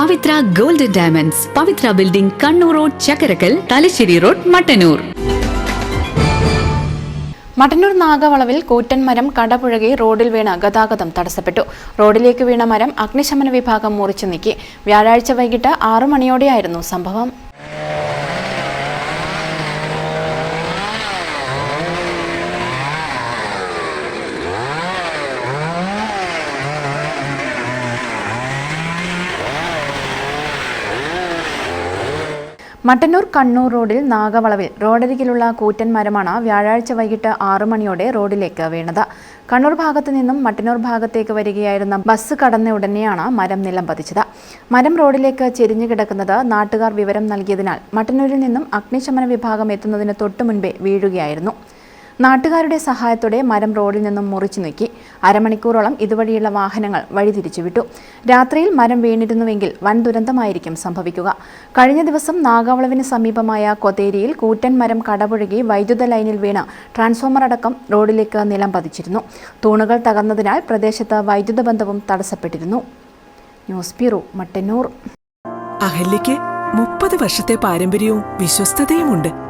Pavithra golden diamonds. Pavithra building Kannur road Chakkarakkal Thalassery road Mattannur. Mattannur നാഗവളവിൽ കൂറ്റൻ മരം കടപുഴകി റോഡിൽ വീണ ഗതാഗതം തടസ്സപ്പെട്ടു. റോഡിലേക്ക് വീണ മരം അഗ്നിശമന വിഭാഗം മുറിച്ചു നീക്കി. വ്യാഴാഴ്ച വൈകിട്ട് ആറു മണിയോടെയായിരുന്നു സംഭവം. മട്ടന്നൂർ കണ്ണൂർ റോഡിൽ നാഗവളവിൽ റോഡരികിലുള്ള കൂറ്റൻ മരമാണ് വ്യാഴാഴ്ച വൈകിട്ട് ആറു മണിയോടെ റോഡിലേക്ക് വീണത്. കണ്ണൂർ ഭാഗത്തു നിന്നും മട്ടന്നൂർ ഭാഗത്തേക്ക് വരികയായിരുന്ന ബസ് കടന്ന ഉടനെയാണ് മരം നിലം പതിച്ചത്. മരം റോഡിലേക്ക് ചെരിഞ്ഞു കിടക്കുന്നത് നാട്ടുകാർ വിവരം നൽകിയതിനാൽ മട്ടന്നൂരിൽ നിന്നും അഗ്നിശമന വിഭാഗം എത്തുന്നതിന് തൊട്ടു മുൻപേ വീഴുകയായിരുന്നു. നാട്ടുകാരുടെ സഹായത്തോടെ മരം റോഡിൽ നിന്നും മുറിച്ചു നീക്കി അരമണിക്കൂറോളം ഇതുവഴിയുള്ള വാഹനങ്ങൾ വഴിതിരിച്ചുവിട്ടു. രാത്രിയിൽ മരം വീണിരുന്നുവെങ്കിൽ വൻ ദുരന്തമായിരിക്കും സംഭവിക്കുക. കഴിഞ്ഞ ദിവസം നാഗാവളവിന് സമീപമായ കൊതേരിയിൽ കൂറ്റൻ മരം കടപുഴകി വൈദ്യുത ലൈനിൽ വീണ് ട്രാൻസ്ഫോമർ അടക്കം റോഡിലേക്ക് നിലം പതിച്ചിരുന്നു. തൂണുകൾ തകർന്നതിനാൽ പ്രദേശത്ത് വൈദ്യുത ബന്ധവും തടസ്സപ്പെട്ടിരുന്നു. News bureau Mattannur. അഹല്യയ്ക്ക് മുപ്പത് വർഷത്തെ പാരമ്പര്യവും വിശ്വസ്തതയുമുണ്ട്.